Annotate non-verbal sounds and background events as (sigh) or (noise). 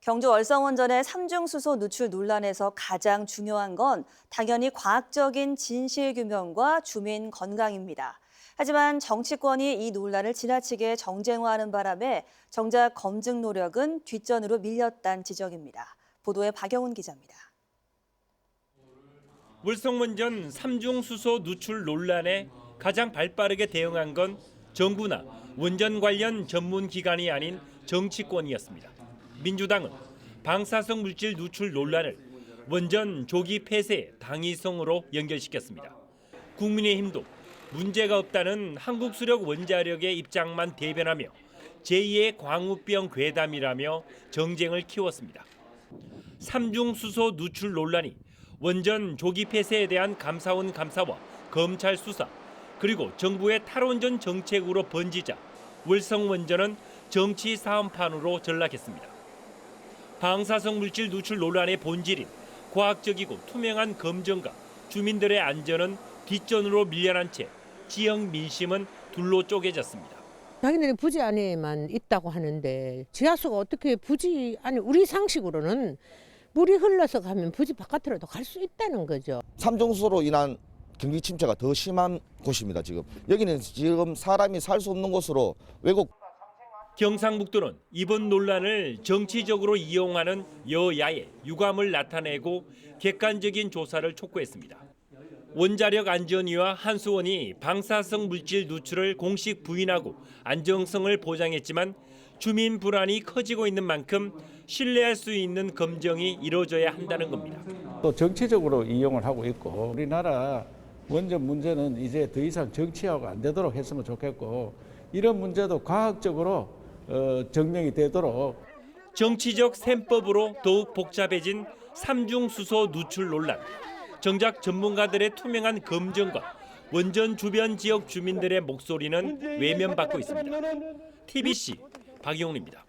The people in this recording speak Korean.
경주 월성원전의 삼중수소 누출 논란에서 가장 중요한 건 당연히 과학적인 진실 규명과 주민 건강입니다. 하지만 정치권이 이 논란을 지나치게 정쟁화하는 바람에 정작 검증 노력은 뒷전으로 밀렸다는 지적입니다. 보도에 박영훈 기자입니다. 월성원전 삼중 수소 누출 논란에 가장 발빠르게 대응한 건 정부나 원전 관련 전문 기관이 아닌 정치권이었습니다. 민주당은 방사성 물질 누출 논란을 원전 조기 폐쇄 당위성으로 연결시켰습니다. 국민의힘도 문제가 없다는 한국수력 원자력의 입장만 대변하며 제2의 광우병 괴담이라며 정쟁을 키웠습니다. 삼중 수소 누출 논란이 원전 조기 폐쇄에 대한 감사원 감사와 검찰 수사 그리고 정부의 탈원전 정책으로 번지자 월성 원전은 정치 사안판으로 전락했습니다. 방사성 물질 누출 논란의 본질인 과학적이고 투명한 검증과 주민들의 안전은 뒷전으로 밀려난 채 지역 민심은 둘로 쪼개졌습니다. 자기네는 부지 안에만 있다고 하는데 지하수가 어떻게 부지 아니 우리 상식으로는 물이 흘러서 가면 부지 바깥으로도 갈 수 있다는 거죠. 삼중수소로 인한 경기 침체가 더 심한 곳입니다. 지금 여기는 지금 사람이 살 수 없는 곳으로 외국 경상북도는 이번 논란을 정치적으로 이용하는 여야의 유감을 나타내고 객관적인 조사를 촉구했습니다. 원자력 안전위와 한수원이 방사성 물질 누출을 공식 부인하고 안정성을 보장했지만 주민 불안이 커지고 있는 만큼 신뢰할 수 있는 검증이 이루어져야 한다는 겁니다. 또 정치적으로 이용을 하고 있고 우리나라 원전 문제는 이제 더 이상 정치화가 안 되도록 했으면 좋겠고 이런 문제도 과학적으로 어, 증명이 되도록 정치적 셈법으로 더욱 복잡해진 삼중 수소 누출 논란. 정작 전문가들의 투명한 검증과 원전 주변 지역 주민들의 목소리는 외면받고 있습니다. (laughs) TBC 박용훈입니다.